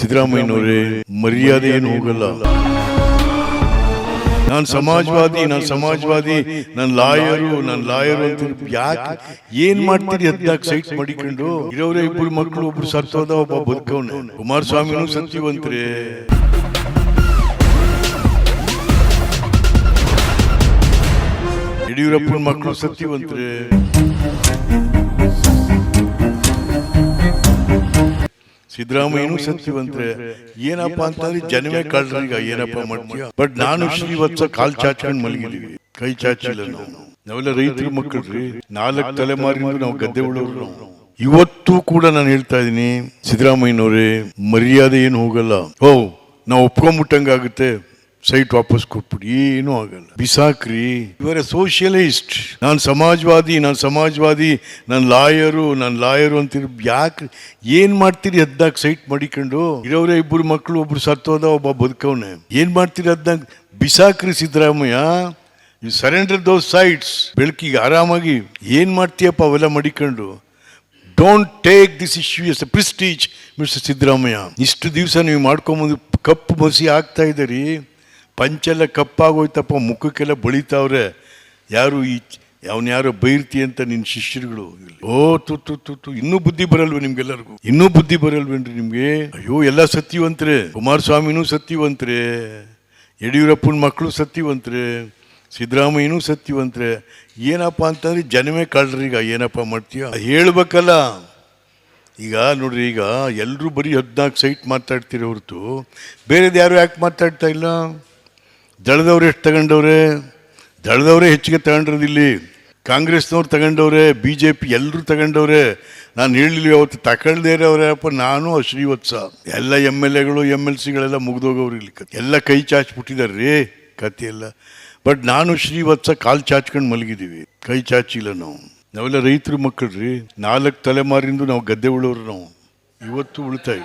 ಸಿದ್ದರಾಮಯ್ಯನವರೇ ಮರ್ಯಾದೆ ಏನು ಹೋಗಲ್ಲ. ನಾನು ಸಮಾಜವಾದಿ ನಾನು ಸಮಾಜವಾದಿ, ನಾನು ಲಾಯರು ನಾನು ಲಾಯರು ಅಂತ ಯಾಕೆ ಏನ್ ಮಾಡ್ತೀರಿ ಹದ್ನಾಕ್ ಸೈಟ್ ಮಾಡಿಕೊಂಡು ಇರೋರೇ ಇಬ್ಬರು ಮಕ್ಕಳು, ಒಬ್ರು ಸತ್ತೋದ, ಒಬ್ಬ ಬದುಕವನು? ಕುಮಾರಸ್ವಾಮಿನೂ ಸತ್ಯವಂತ್ರಿ. ಯಡಿಯೂರಪ್ಪನ ಮಕ್ಕಳು ಸತ್ಯವಂತ್ರೆ. ಸಿದ್ದರಾಮಯ್ಯನೂ ಸತ್ಯವಂತ್ರೆ. ಏನಪ್ಪಾ ಅಂತಂದ್ರೆ ಜನವೇ ಕಳ್ರೀಗ ಏನಪ್ಪ ಮಾಡ್ತೀಯ? ಬಟ್ ನಾನು ಶ್ರೀವತ್ಸ ಕಾಲ್ ಚಾಚ್ಕೊಂಡು ಮಲಗಿದೀವಿ. ಕೈ ಚಾಚಿಲ್ಲ ನಾವು. ನಾವೆಲ್ಲ ರೈತರ ಮಕ್ಕಳ್ರಿ ನಾಲ್ಕು ತಲೆಮಾರಿ ನಾವು ಗದ್ದೆ ಉಳೋರು. ನಾವು ಇವತ್ತು ಕೂಡ ನಾನು ಹೇಳ್ತಾ ಇದೀನಿ ಸಿದ್ದರಾಮಯ್ಯನವ್ರೆ ಮರ್ಯಾದೆ ಏನು ಹೋಗಲ್ಲ. ಓ ನಾವು ಒಪ್ಕೊಂಬಿಟ್ಟಂಗಾಗುತ್ತೆ. ಸೈಟ್ ವಾಪಸ್ ಕೊಟ್ಬಿಡಿ, ಏನೂ ಆಗಲ್ಲ. ಬಿಸಾಕ್ರಿ. ಇವರ ಸೋಷಿಯಲಿಸ್ಟ್ ನಾನು ಸಮಾಜವಾದಿ ನಾನು ಸಮಾಜವಾದಿ, ನಾನು ಲಾಯರು ನಾನು ಲಾಯರು ಅಂತೀರಿ, ಯಾಕೆ ಏನ್ ಮಾಡ್ತೀರಿ ಅದ್ದಾಗ ಸೈಟ್ ಮಡಿಕೊಂಡು? ಇರೋರೇ ಇಬ್ಬರು ಮಕ್ಕಳು ಒಬ್ರು ಸತ್ತೋದ ಒಬ್ಬ ಬದುಕವನೆ. ಏನ್ ಮಾಡ್ತೀರಿ ಅದ್ದಾಗ ಬಿಸಾಕ್ರಿ Siddaramaiah. You surrender those sites ಬೆಳಕಿಗೆ ಆರಾಮಾಗಿ ಏನು ಮಾಡ್ತೀಯಪ್ಪ ಅವೆಲ್ಲ ಮಡಿಕೊಂಡು? Don't take this issue as a prestige mister Siddaramaiah. ಇಷ್ಟು ದಿವಸ ನೀವು ಮಾಡ್ಕೊಂಬಂದು ಕಪ್ಪು ಬಸಿ ಆಗ್ತಾ ಇದ್ದೀರಿ. ಪಂಚೆಲ್ಲ ಕಪ್ಪಾಗೋಯ್ತಪ್ಪ, ಮುಖಕ್ಕೆಲ್ಲ ಬಳಿತಾವ್ರೆ. ಯಾರು ಈ ಅವನು ಯಾರೋ ಬೈರ್ತಿ ಅಂತ ನಿನ್ನ ಶಿಷ್ಯರುಗಳು ಓ ತು ತು ತು ತು ಇನ್ನೂ ಬುದ್ಧಿ ಬರಲ್ವ ನಿಮ್ಗೆಲ್ಲರಿಗೂ? ಇನ್ನೂ ಬುದ್ಧಿ ಬರಲ್ವೇನ್ರಿ ನಿಮಗೆ? ಅಯ್ಯೋ, ಎಲ್ಲ ಸತ್ಯವಂತ್ರೆ. ಕುಮಾರಸ್ವಾಮಿನೂ ಸತ್ಯವಂತ್ರೆ. ಯಡಿಯೂರಪ್ಪನ ಮಕ್ಕಳು ಸತ್ಯವಂತ್ರೆ. ಸಿದ್ದರಾಮಯ್ಯನೂ ಸತ್ಯವಂತ್ರೆ. ಏನಪ್ಪ ಅಂತಂದ್ರೆ ಜನವೇ ಈಗ, ಏನಪ್ಪ ಮಾಡ್ತೀಯ? ಹೇಳ್ಬೇಕಲ್ಲ. ಈಗ ನೋಡ್ರಿ, ಈಗ ಎಲ್ಲರೂ ಬರೀ ಹದಿನಾಲ್ಕು ಸೈಟ್ ಮಾತಾಡ್ತೀರಿ ಹೊರತು ಬೇರೆದು ಯಾರು ಯಾಕೆ ಮಾತಾಡ್ತಾ ಇಲ್ಲ? ದಳದವ್ರು ಎಷ್ಟು ತಗೊಂಡವ್ರೆ? ದಳದವರೇ ಹೆಚ್ಚಿಗೆ ತಗೊಂಡಿರೋದಿಲ್ಲಿ ಕಾಂಗ್ರೆಸ್ನವ್ರು ತಗೊಂಡವ್ರೆ ಬಿ ಜೆ ಪಿ ಎಲ್ಲರೂ ತಗೊಂಡವ್ರೆ. ನಾನು ಹೇಳಿಲ್ಲ ಅವತ್ತು ತಗೊಳ್ದೇ ಇರೋರಪ್ಪ ನಾನು ಶ್ರೀವತ್ಸ ಎಲ್ಲ ಎಂ ಎಲ್ ಎಗಳು, ಎಂ ಎಲ್ ಸಿಗಳೆಲ್ಲ ಮುಗ್ದೋಗವ್ರು ಇಲ್ಲಿ. ಎಲ್ಲ ಕೈ ಚಾಚ್ಬಿಟ್ಟಿದ್ದಾರೆ ರೀ ಕತೆ ಎಲ್ಲ ಬಟ್ ನಾನು ಶ್ರೀವತ್ಸ ಕಾಲು ಚಾಚ್ಕೊಂಡು ಮಲಗಿದ್ದೀವಿ. ಕೈ ಚಾಚಿಲ್ಲ ನಾವು. ನಾವೆಲ್ಲ ರೈತರ ಮಕ್ಕಳು ರೀ. ನಾಲ್ಕು ತಲೆಮಾರಿಂದು ನಾವು ಗದ್ದೆ ಉಳೋರು ನಾವು. ಇವತ್ತು ಉಳಿತಾಯಿ